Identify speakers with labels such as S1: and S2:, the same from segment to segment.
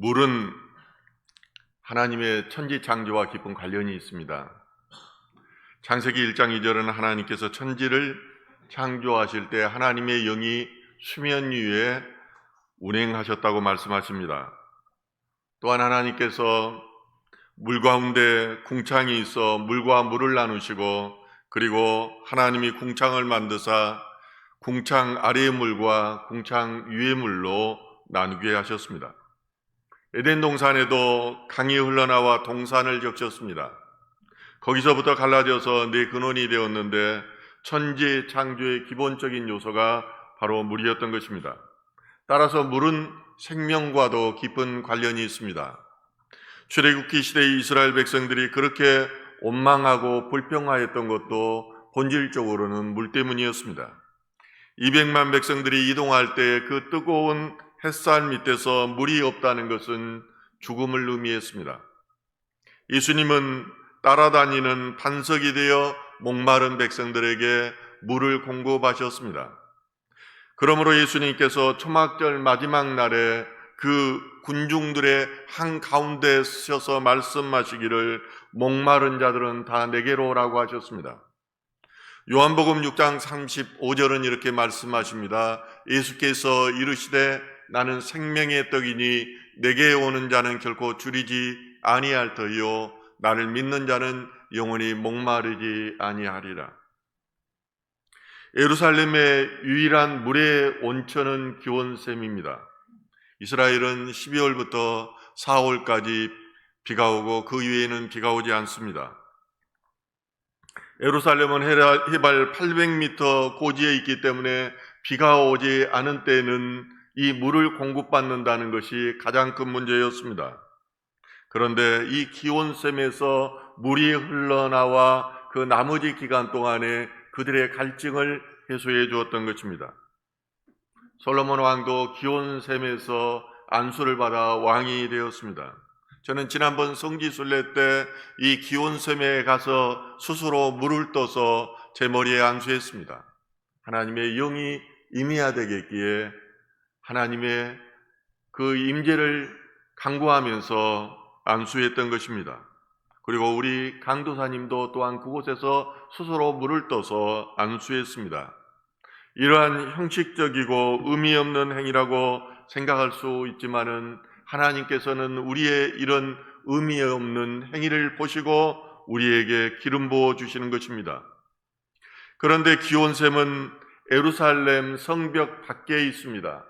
S1: 물은 하나님의 천지 창조와 깊은 관련이 있습니다. 창세기 1장 2절은 하나님께서 천지를 창조하실 때 하나님의 영이 수면 위에 운행하셨다고 말씀하십니다. 또한 하나님께서 물 가운데 궁창이 있어 물과 물을 나누시고 그리고 하나님이 궁창을 만드사 궁창 아래의 물과 궁창 위의 물로 나누게 하셨습니다. 에덴 동산에도 강이 흘러나와 동산을 적셨습니다. 거기서부터 갈라져서 네 근원이 되었는데 천지 창조의 기본적인 요소가 바로 물이었던 것입니다. 따라서 물은 생명과도 깊은 관련이 있습니다. 출애굽기 시대의 이스라엘 백성들이 그렇게 원망하고 불평하였던 것도 본질적으로는 물 때문이었습니다. 200만 백성들이 이동할 때 그 뜨거운 햇살 밑에서 물이 없다는 것은 죽음을 의미했습니다. 예수님은 따라다니는 반석이 되어 목마른 백성들에게 물을 공급하셨습니다. 그러므로 예수님께서 초막절 마지막 날에 그 군중들의 한 가운데 서서 말씀하시기를 목마른 자들은 다 내게로 오라고 하셨습니다. 요한복음 6장 35절은 이렇게 말씀하십니다. 예수께서 이르시되 나는 생명의 떡이니 내게 오는 자는 결코 줄이지 아니할 터이요 나를 믿는 자는 영원히 목마르지 아니하리라. 예루살렘의 유일한 물의 온천은 기온샘입니다. 이스라엘은 12월부터 4월까지 비가 오고 그 이외에는 비가 오지 않습니다. 예루살렘은 해발 800m 고지에 있기 때문에 비가 오지 않은 때는 이 물을 공급받는다는 것이 가장 큰 문제였습니다. 그런데 이 기온샘에서 물이 흘러나와 그 나머지 기간 동안에 그들의 갈증을 해소해 주었던 것입니다. 솔로몬 왕도 기온샘에서 안수를 받아 왕이 되었습니다. 저는 지난번 성지순례 때 이 기온샘에 가서 스스로 물을 떠서 제 머리에 안수했습니다. 하나님의 영이 임해야 되겠기에 하나님의 그 임재를 강구하면서 안수했던 것입니다. 그리고 우리 강도사님도 또한 그곳에서 스스로 물을 떠서 안수했습니다. 이러한 형식적이고 의미 없는 행위라고 생각할 수 있지만은 하나님께서는 우리의 이런 의미 없는 행위를 보시고 우리에게 기름 부어 주시는 것입니다. 그런데 기온샘은 에루살렘 성벽 밖에 있습니다.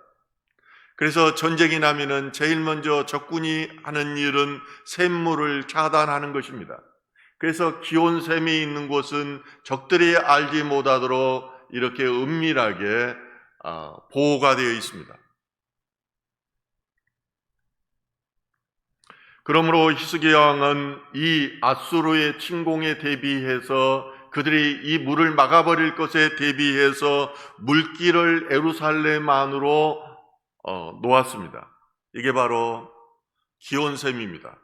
S1: 그래서 전쟁이 나면은 제일 먼저 적군이 하는 일은 샘물을 차단하는 것입니다. 그래서 기온샘이 있는 곳은 적들이 알지 못하도록 이렇게 은밀하게 아, 보호가 되어 있습니다. 그러므로 히스기야 왕은 이 아수르의 침공에 대비해서 그들이 이 물을 막아버릴 것에 대비해서 물길을 에루살렘 안으로 어, 놓았습니다. 이게 바로 기온샘입니다.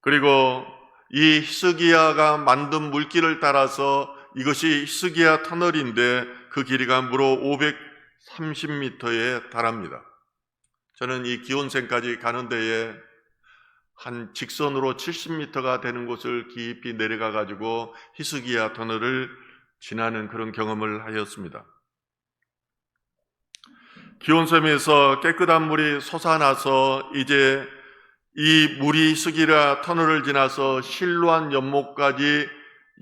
S1: 그리고 이 히스기야가 만든 물길을 따라서 이것이 히스기야 터널인데 그 길이가 무려 530m에 달합니다. 저는 이 기온샘까지 가는 데에 한 직선으로 70m가 되는 곳을 깊이 내려가 가지고 히스기야 터널을 지나는 그런 경험을 하였습니다. 기온섬에서 깨끗한 물이 솟아나서 이제 이 물이 히스기야 터널을 지나서 실로한 연못까지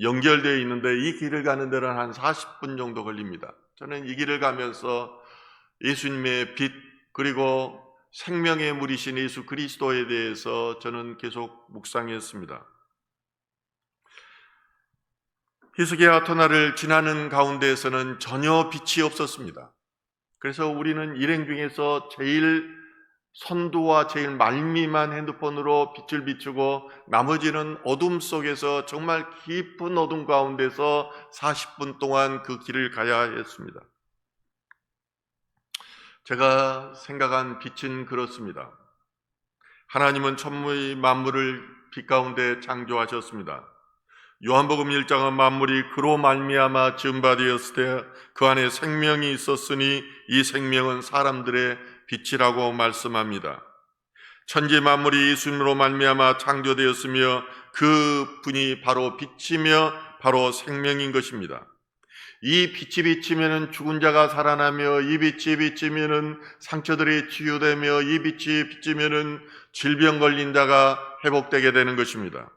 S1: 연결되어 있는데 이 길을 가는 데는 한 40분 정도 걸립니다. 저는 이 길을 가면서 예수님의 빛 그리고 생명의 물이신 예수 그리스도에 대해서 저는 계속 묵상했습니다. 히스기야 터널을 지나는 가운데에서는 전혀 빛이 없었습니다. 그래서 우리는 일행 중에서 제일 선두와 제일 말미만 핸드폰으로 빛을 비추고 나머지는 어둠 속에서 정말 깊은 어둠 가운데서 40분 동안 그 길을 가야 했습니다. 제가 생각한 빛은 그렇습니다. 하나님은 천무의 만물을 빛 가운데 창조하셨습니다. 요한복음 1장은 만물이 그로 말미암아 지은 바 되었을 때 그 안에 생명이 있었으니 이 생명은 사람들의 빛이라고 말씀합니다. 천지 만물이 예수님으로 말미암아 창조되었으며 그 분이 바로 빛이며 바로 생명인 것입니다. 이 빛이 비치면은 죽은 자가 살아나며 이 빛이 비치면은 상처들이 치유되며 이 빛이 비치면은 질병 걸린 자가 회복되게 되는 것입니다.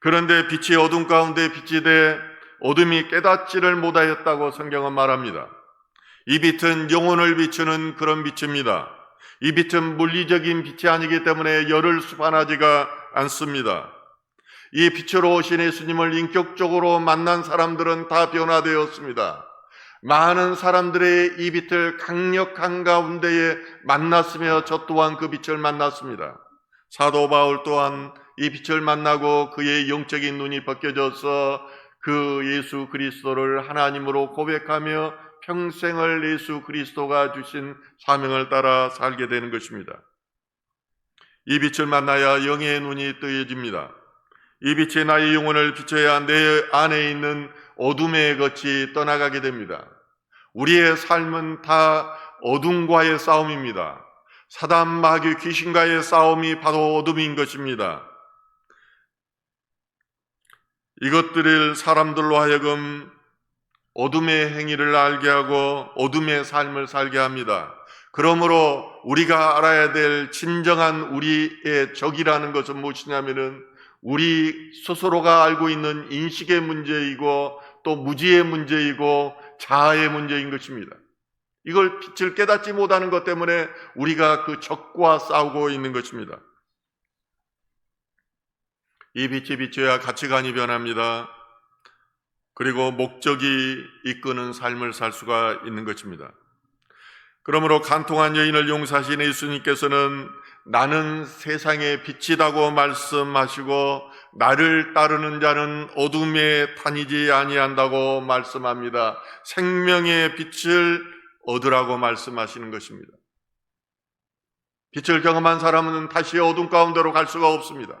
S1: 그런데 빛이 어둠 가운데 빛이 돼 어둠이 깨닫지를 못하였다고 성경은 말합니다. 이 빛은 영혼을 비추는 그런 빛입니다. 이 빛은 물리적인 빛이 아니기 때문에 열을 수반하지가 않습니다. 이 빛으로 오신 예수님을 인격적으로 만난 사람들은 다 변화되었습니다. 많은 사람들의 이 빛을 강력한 가운데에 만났으며 저 또한 그 빛을 만났습니다. 사도 바울 또한 이 빛을 만나고 그의 영적인 눈이 벗겨져서 그 예수 그리스도를 하나님으로 고백하며 평생을 예수 그리스도가 주신 사명을 따라 살게 되는 것입니다. 이 빛을 만나야 영의 눈이 뜨여집니다. 이 빛이 나의 영혼을 비춰야 내 안에 있는 어둠의 것이 떠나가게 됩니다. 우리의 삶은 다 어둠과의 싸움입니다. 사단 마귀 귀신과의 싸움이 바로 어둠인 것입니다. 이것들을 사람들로 하여금 어둠의 행위를 알게 하고 어둠의 삶을 살게 합니다. 그러므로 우리가 알아야 될 진정한 우리의 적이라는 것은 무엇이냐면은 우리 스스로가 알고 있는 인식의 문제이고 또 무지의 문제이고 자아의 문제인 것입니다. 이걸 빛을 깨닫지 못하는 것 때문에 우리가 그 적과 싸우고 있는 것입니다. 이 빛이 비춰야 가치관이 변합니다. 그리고 목적이 이끄는 삶을 살 수가 있는 것입니다. 그러므로 간통한 여인을 용사하신 예수님께서는 나는 세상의 빛이라고 말씀하시고 나를 따르는 자는 어둠에 다니지 아니한다고 말씀합니다. 생명의 빛을 얻으라고 말씀하시는 것입니다. 빛을 경험한 사람은 다시 어둠 가운데로 갈 수가 없습니다.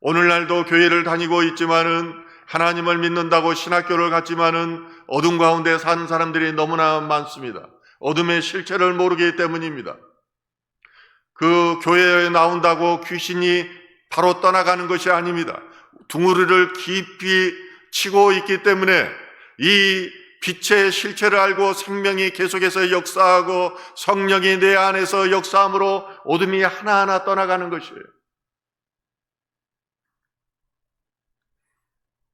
S1: 오늘날도 교회를 다니고 있지만은 하나님을 믿는다고 신학교를 갔지만은 어둠 가운데 사는 사람들이 너무나 많습니다. 어둠의 실체를 모르기 때문입니다. 그 교회에 나온다고 귀신이 바로 떠나가는 것이 아닙니다. 둥우리를 깊이 치고 있기 때문에 이 빛의 실체를 알고 생명이 계속해서 역사하고 성령이 내 안에서 역사함으로 어둠이 하나하나 떠나가는 것이에요.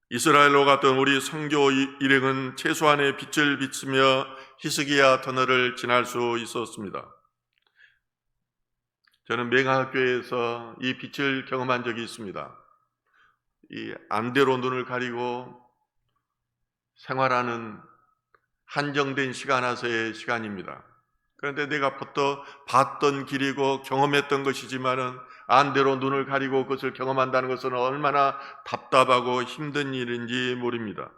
S1: 이스라엘로 갔던 우리 선교 일행은 최소한의 빛을 비추며 히스기야 터널을 지날 수 있었습니다. 저는 맹학교에서 이 빛을 경험한 적이 있습니다. 이 안대로 눈을 가리고 생활하는 한정된 시간 하서의 시간입니다. 그런데 내가 부터 봤던 길이고 경험했던 것이지만은 안대로 눈을 가리고 그것을 경험한다는 것은 얼마나 답답하고 힘든 일인지 모릅니다.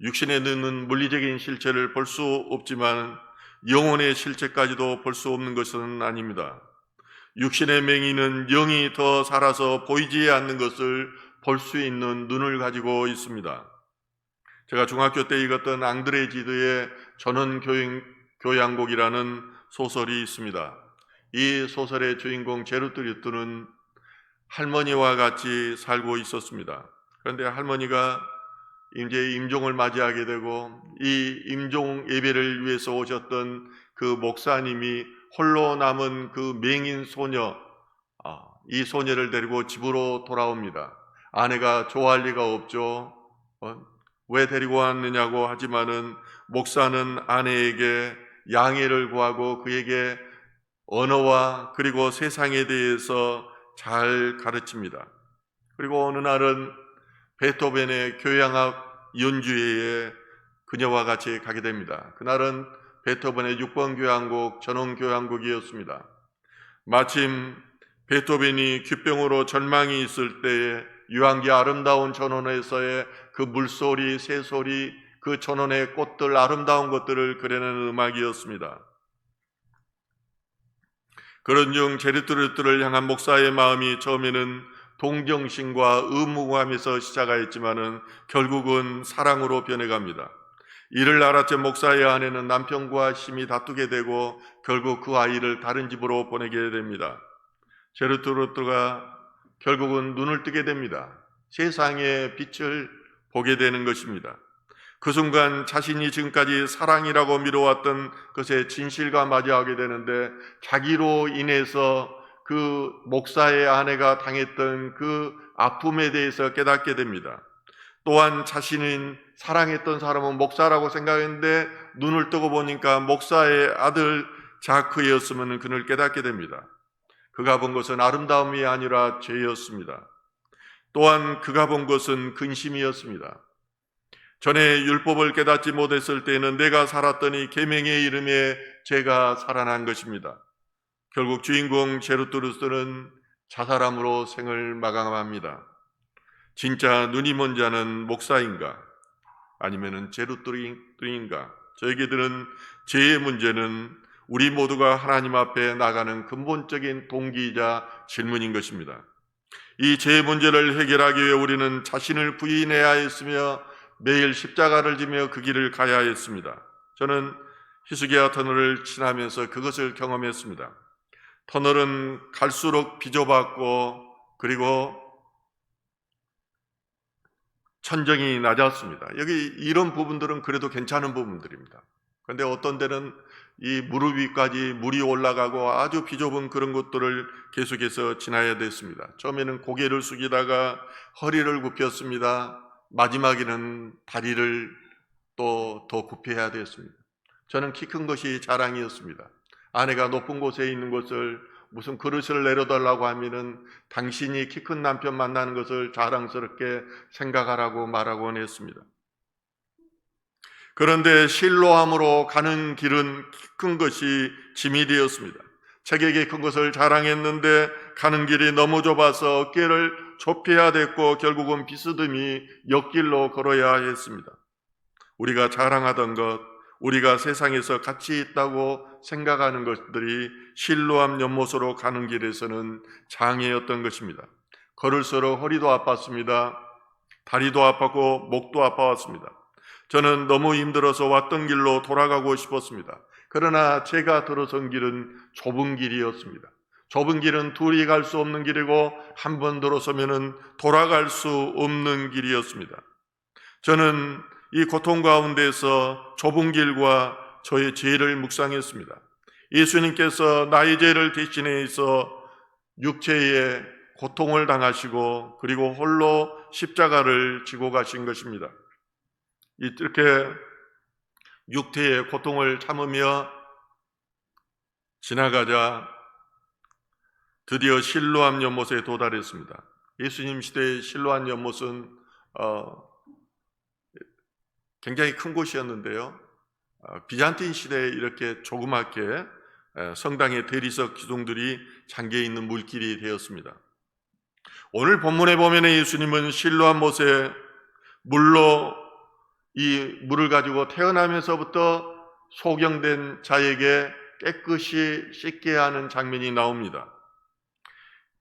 S1: 육신의 눈은 물리적인 실체를 볼 수 없지만 영혼의 실체까지도 볼 수 없는 것은 아닙니다. 육신의 맹인은 영이 더 살아서 보이지 않는 것을 볼 수 있는 눈을 가지고 있습니다. 제가 중학교 때 읽었던 앙드레 지드의 전원 교양, 교양곡이라는 소설이 있습니다. 이 소설의 주인공 제르트리트는 할머니와 같이 살고 있었습니다. 그런데 할머니가 이제 임종을 맞이하게 되고 이 임종 예배를 위해서 오셨던 그 목사님이 홀로 남은 그 맹인 소녀, 아, 이 소녀를 데리고 집으로 돌아옵니다. 아내가 좋아할 리가 없죠. 어, 왜 데리고 왔느냐고 하지만은 목사는 아내에게 양해를 구하고 그에게 언어와 그리고 세상에 대해서 잘 가르칩니다. 그리고 어느 날은 베토벤의 교양학 연주회에 그녀와 같이 가게 됩니다. 그날은 베토벤의 6번 교향곡 전원 교향곡이었습니다. 마침 베토벤이 귓병으로 절망이 있을 때에 유한기 아름다운 전원에서의 그 물소리, 새소리, 그 전원의 꽃들, 아름다운 것들을 그려내는 음악이었습니다. 그런 중 제르트르트를 향한 목사의 마음이 처음에는 동정심과 의무감에서 시작하였지만은 결국은 사랑으로 변해갑니다. 이를 알았자 목사의 아내는 남편과 심히 다투게 되고 결국 그 아이를 다른 집으로 보내게 됩니다. 제르트루트가 결국은 눈을 뜨게 됩니다. 세상의 빛을 보게 되는 것입니다. 그 순간 자신이 지금까지 사랑이라고 미뤄왔던 것의 진실과 맞이하게 되는데 자기로 인해서 그 목사의 아내가 당했던 그 아픔에 대해서 깨닫게 됩니다. 또한 자신은 사랑했던 사람은 목사라고 생각했는데 눈을 뜨고 보니까 목사의 아들 자크였으면 그를 깨닫게 됩니다. 그가 본 것은 아름다움이 아니라 죄였습니다. 또한 그가 본 것은 근심이었습니다. 전에 율법을 깨닫지 못했을 때는 내가 살았더니 계명의 이름에 제가 살아난 것입니다. 결국 주인공 제루투루스는 자살함으로 생을 마감합니다. 진짜 눈이 먼 자는 목사인가? 아니면은 제루투르인가? 저에게들은 죄의 문제는 우리 모두가 하나님 앞에 나가는 근본적인 동기이자 질문인 것입니다. 이 죄의 문제를 해결하기 위해 우리는 자신을 부인해야 했으며 매일 십자가를 지며 그 길을 가야 했습니다. 저는 히스기야 터널을 지나면서 그것을 경험했습니다. 터널은 갈수록 비좁았고 그리고 천정이 낮았습니다. 여기 이런 부분들은 그래도 괜찮은 부분들입니다. 그런데 어떤 데는 이 무릎 위까지 물이 올라가고 아주 비좁은 그런 곳들을 계속해서 지나야 됐습니다. 처음에는 고개를 숙이다가 허리를 굽혔습니다. 마지막에는 다리를 또 더 굽혀야 됐습니다. 저는 키 큰 것이 자랑이었습니다. 아내가 높은 곳에 있는 것을 무슨 그릇을 내려달라고 하면은 당신이 키 큰 남편 만나는 것을 자랑스럽게 생각하라고 말하곤 했습니다. 그런데 실로함으로 가는 길은 키 큰 것이 짐이 되었습니다. 체격이 큰 것을 자랑했는데 가는 길이 너무 좁아서 어깨를 좁혀야 됐고 결국은 비스듬히 옆길로 걸어야 했습니다. 우리가 자랑하던 것, 우리가 세상에서 가치 있다고 생각하는 것들이 실로함 연못으로 가는 길에서는 장애였던 것입니다. 걸을수록 허리도 아팠습니다. 다리도 아팠고 목도 아파왔습니다. 저는 너무 힘들어서 왔던 길로 돌아가고 싶었습니다. 그러나 제가 들어선 길은 좁은 길이었습니다. 좁은 길은 둘이 갈 수 없는 길이고 한 번 들어서면은 돌아갈 수 없는 길이었습니다. 저는 이 고통 가운데서 좁은 길과 저의 죄를 묵상했습니다. 예수님께서 나의 죄를 대신해서 육체의 고통을 당하시고 그리고 홀로 십자가를 지고 가신 것입니다. 이렇게 육체의 고통을 참으며 지나가자 드디어 실로암 연못에 도달했습니다. 예수님 시대의 실로암 연못은 어, 굉장히 큰 곳이었는데요. 어, 비잔틴 시대에 이렇게 조그맣게 에, 성당의 대리석 기둥들이 잠겨 있는 물길이 되었습니다. 오늘 본문에 보면 예수님은 실로암 못에 물로 이 물을 가지고 태어나면서부터 소경된 자에게 깨끗이 씻게 하는 장면이 나옵니다.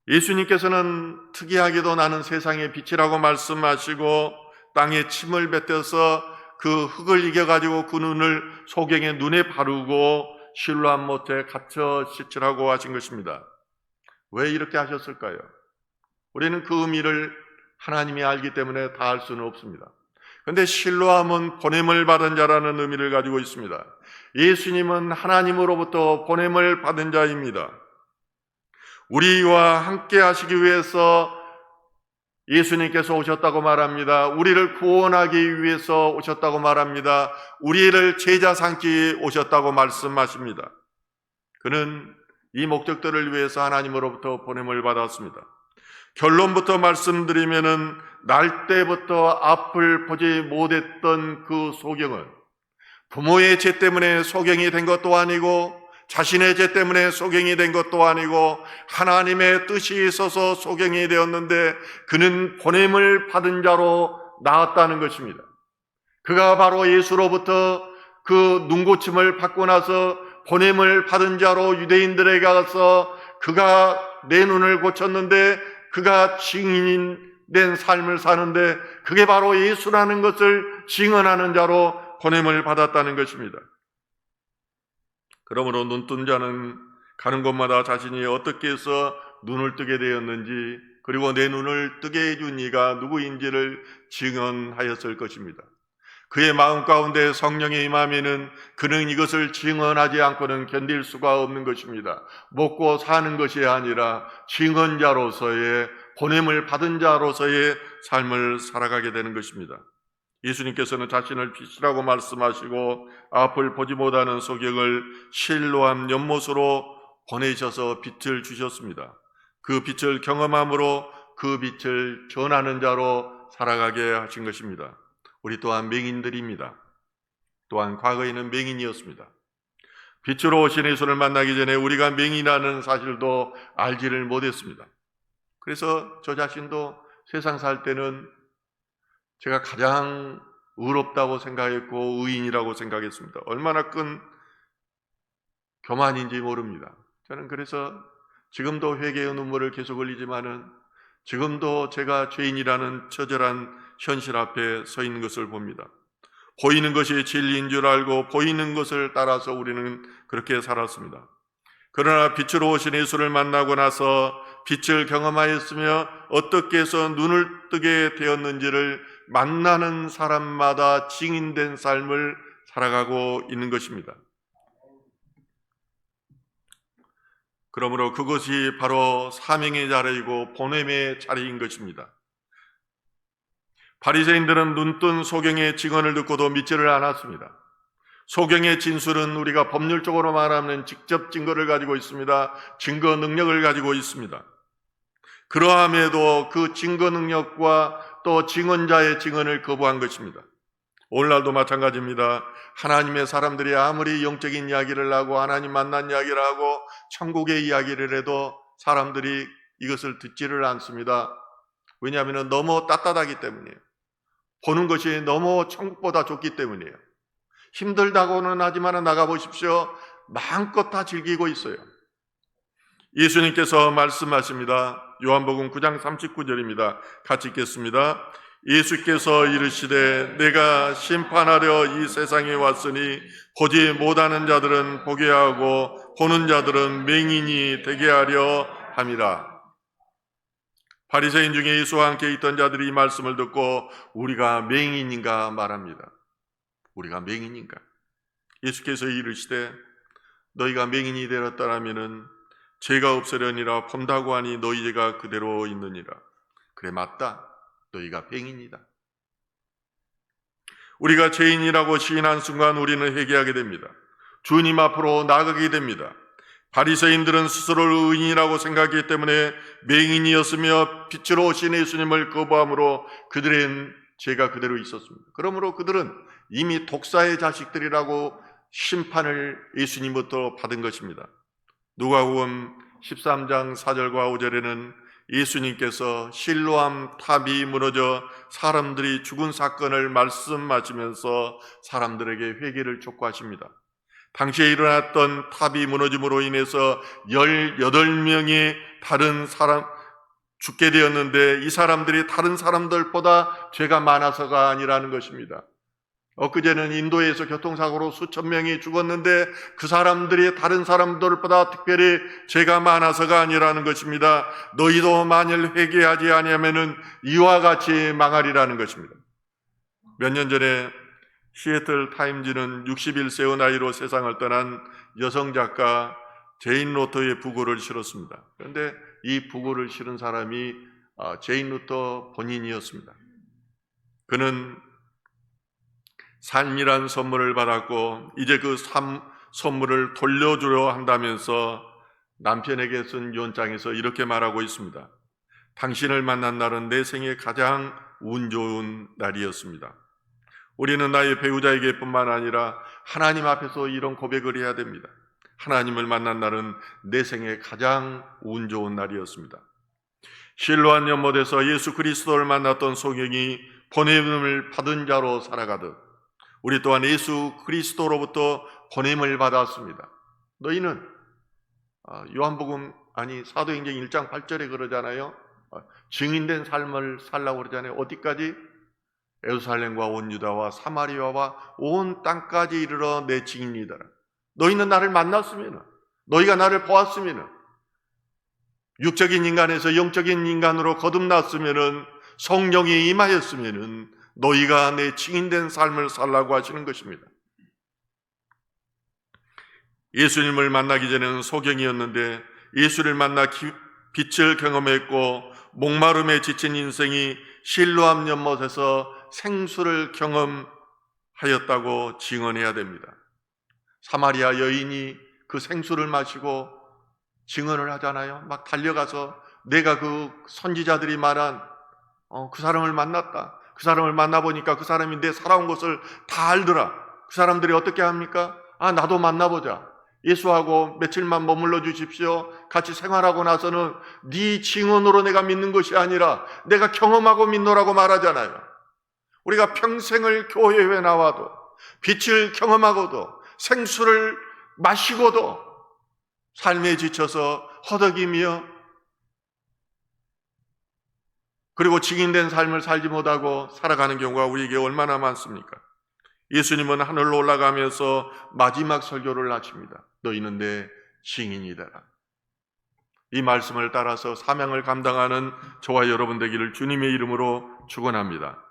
S1: 예수님께서는 특이하게도 나는 세상의 빛이라고 말씀하시고 땅에 침을 뱉어서 그 흙을 이겨가지고 그 눈을 소경의 눈에 바르고 실로한 못에 갇혀 씻으라고 하신 것입니다. 왜 이렇게 하셨을까요? 우리는 그 의미를 하나님이 알기 때문에 다 알 수는 없습니다. 근데 실로함은 보냄을 받은 자라는 의미를 가지고 있습니다. 예수님은 하나님으로부터 보냄을 받은 자입니다. 우리와 함께 하시기 위해서 예수님께서 오셨다고 말합니다. 우리를 구원하기 위해서 오셨다고 말합니다. 우리를 제자 삼기 오셨다고 말씀하십니다. 그는 이 목적들을 위해서 하나님으로부터 보냄을 받았습니다. 결론부터 말씀드리면은 날 때부터 앞을 보지 못했던 그 소경은 부모의 죄 때문에 소경이 된 것도 아니고 자신의 죄 때문에 소경이 된 것도 아니고 하나님의 뜻이 있어서 소경이 되었는데 그는 보냄을 받은 자로 나왔다는 것입니다. 그가 바로 예수로부터 그 눈고침을 받고 나서 보냄을 받은 자로 유대인들에게 가서 그가 내 눈을 고쳤는데 그가 증인 된 삶을 사는데 그게 바로 예수라는 것을 증언하는 자로 보냄을 받았다는 것입니다. 그러므로 눈뜬 자는 가는 곳마다 자신이 어떻게 해서 눈을 뜨게 되었는지 그리고 내 눈을 뜨게 해준 이가 누구인지를 증언하였을 것입니다. 그의 마음 가운데 성령의 임함에는 그는 이것을 증언하지 않고는 견딜 수가 없는 것입니다. 먹고 사는 것이 아니라 증언자로서의 보냄을 받은 자로서의 삶을 살아가게 되는 것입니다. 예수님께서는 자신을 빛이라고 말씀하시고 앞을 보지 못하는 소경을 실로한 연못으로 보내셔서 빛을 주셨습니다. 그 빛을 경험함으로 그 빛을 전하는 자로 살아가게 하신 것입니다. 우리 또한 맹인들입니다. 또한 과거에는 맹인이었습니다. 빛으로 오신 예수를 만나기 전에 우리가 맹인이라는 사실도 알지를 못했습니다. 그래서 저 자신도 세상 살 때는 제가 가장 의롭다고 생각했고 의인이라고 생각했습니다. 얼마나 큰 교만인지 모릅니다. 저는 그래서 지금도 회개의 눈물을 계속 흘리지만은 지금도 제가 죄인이라는 처절한 현실 앞에 서 있는 것을 봅니다. 보이는 것이 진리인 줄 알고 보이는 것을 따라서 우리는 그렇게 살았습니다. 그러나 빛으로 오신 예수를 만나고 나서 빛을 경험하였으며 어떻게 해서 눈을 뜨게 되었는지를 만나는 사람마다 증인된 삶을 살아가고 있는 것입니다. 그러므로 그것이 바로 사명의 자리이고 보냄의 자리인 것입니다. 바리새인들은 눈뜬 소경의 증언을 듣고도 믿지를 않았습니다. 소경의 진술은 우리가 법률적으로 말하면 직접 증거를 가지고 있습니다. 증거 능력을 가지고 있습니다. 그러함에도 그 증거 능력과 또 증언자의 증언을 거부한 것입니다. 오늘날도 마찬가지입니다. 하나님의 사람들이 아무리 영적인 이야기를 하고 하나님 만난 이야기를 하고 천국의 이야기를 해도 사람들이 이것을 듣지를 않습니다. 왜냐하면 너무 따뜻하기 때문이에요. 보는 것이 너무 천국보다 좋기 때문이에요. 힘들다고는 하지만 나가보십시오. 마음껏 다 즐기고 있어요. 예수님께서 말씀하십니다. 요한복음 9장 39절입니다. 같이 읽겠습니다. 예수께서 이르시되 내가 심판하려 이 세상에 왔으니 보지 못하는 자들은 보게 하고 보는 자들은 맹인이 되게 하려 함이라. 바리새인 중에 예수와 함께 있던 자들이 이 말씀을 듣고 우리가 맹인인가 말합니다. 우리가 맹인인가? 예수께서 이르시되 너희가 맹인이 되었다라면은 죄가 없으려니라 본다고 하니 너희 죄가 그대로 있느니라. 그래 맞다. 너희가 맹인이다. 우리가 죄인이라고 시인한 순간 우리는 회개하게 됩니다. 주님 앞으로 나가게 됩니다. 바리새인들은 스스로를 의인이라고 생각했기 때문에 맹인이었으며 빛으로 오신 예수님을 거부함으로 그들의 죄가 그대로 있었습니다. 그러므로 그들은 이미 독사의 자식들이라고 심판을 예수님부터 받은 것입니다. 누가복음 13장 4절과 5절에는 예수님께서 실로암 탑이 무너져 사람들이 죽은 사건을 말씀하시면서 사람들에게 회개를 촉구하십니다. 당시에 일어났던 탑이 무너짐으로 인해서 18명이 다른 사람, 죽게 되었는데 이 사람들이 다른 사람들보다 죄가 많아서가 아니라는 것입니다. 엊그제는 인도에서 교통사고로 수천 명이 죽었는데 그 사람들이 다른 사람들보다 특별히 죄가 많아서가 아니라는 것입니다. 너희도 만일 회개하지 아니하면은 이와 같이 망하리라는 것입니다. 몇 년 전에 시애틀 타임즈는 61세의 나이로 세상을 떠난 여성 작가 제인 로터의 부고를 실었습니다. 그런데 이 부고를 실은 사람이 어, 제인 로터 본인이었습니다. 그는 삶이란 선물을 받았고 이제 그 삶, 선물을 돌려주려 한다면서 남편에게 쓴 연장에서 이렇게 말하고 있습니다. 당신을 만난 날은 내 생애 가장 운 좋은 날이었습니다. 우리는 나의 배우자에게 뿐만 아니라 하나님 앞에서 이런 고백을 해야 됩니다. 하나님을 만난 날은 내 생애 가장 운 좋은 날이었습니다. 실로한 연못에서 예수 그리스도를 만났던 소경이 보냄을 받은 자로 살아가듯 우리 또한 예수 그리스도로부터 보냄을 받았습니다. 너희는 어, 요한복음 아니 사도행전 1장 8절에 그러잖아요. 어, 증인된 삶을 살라고 그러잖아요. 어디까지? 에루살렘과 온 유다와 사마리아와 온 땅까지 이르러 내 증인이다. 너희는 나를 만났으면, 너희가 나를 보았으면, 육적인 인간에서 영적인 인간으로 거듭났으면은 성령이 임하였으면은 너희가 내 증인된 삶을 살라고 하시는 것입니다. 예수님을 만나기 전에는 소경이었는데 예수를 만나 기- 빛을 경험했고 목마름에 지친 인생이 실로암 연못에서 생수를 경험하였다고 증언해야 됩니다. 사마리아 여인이 그 생수를 마시고 증언을 하잖아요. 막 달려가서 내가 그 선지자들이 말한 어, 그 사람을 만났다. 그 사람을 만나보니까 그 사람이 내 살아온 것을 다 알더라. 그 사람들이 어떻게 합니까? 아, 나도 만나보자. 예수하고 며칠만 머물러 주십시오. 같이 생활하고 나서는 네 증언으로 내가 믿는 것이 아니라 내가 경험하고 믿노라고 말하잖아요. 우리가 평생을 교회에 나와도 빛을 경험하고도 생수를 마시고도 삶에 지쳐서 허덕이며 그리고 증인된 삶을 살지 못하고 살아가는 경우가 우리에게 얼마나 많습니까? 예수님은 하늘로 올라가면서 마지막 설교를 하십니다. 너희는 내 증인이다. 이 말씀을 따라서 사명을 감당하는 저와 여러분 되기를 주님의 이름으로 축원합니다.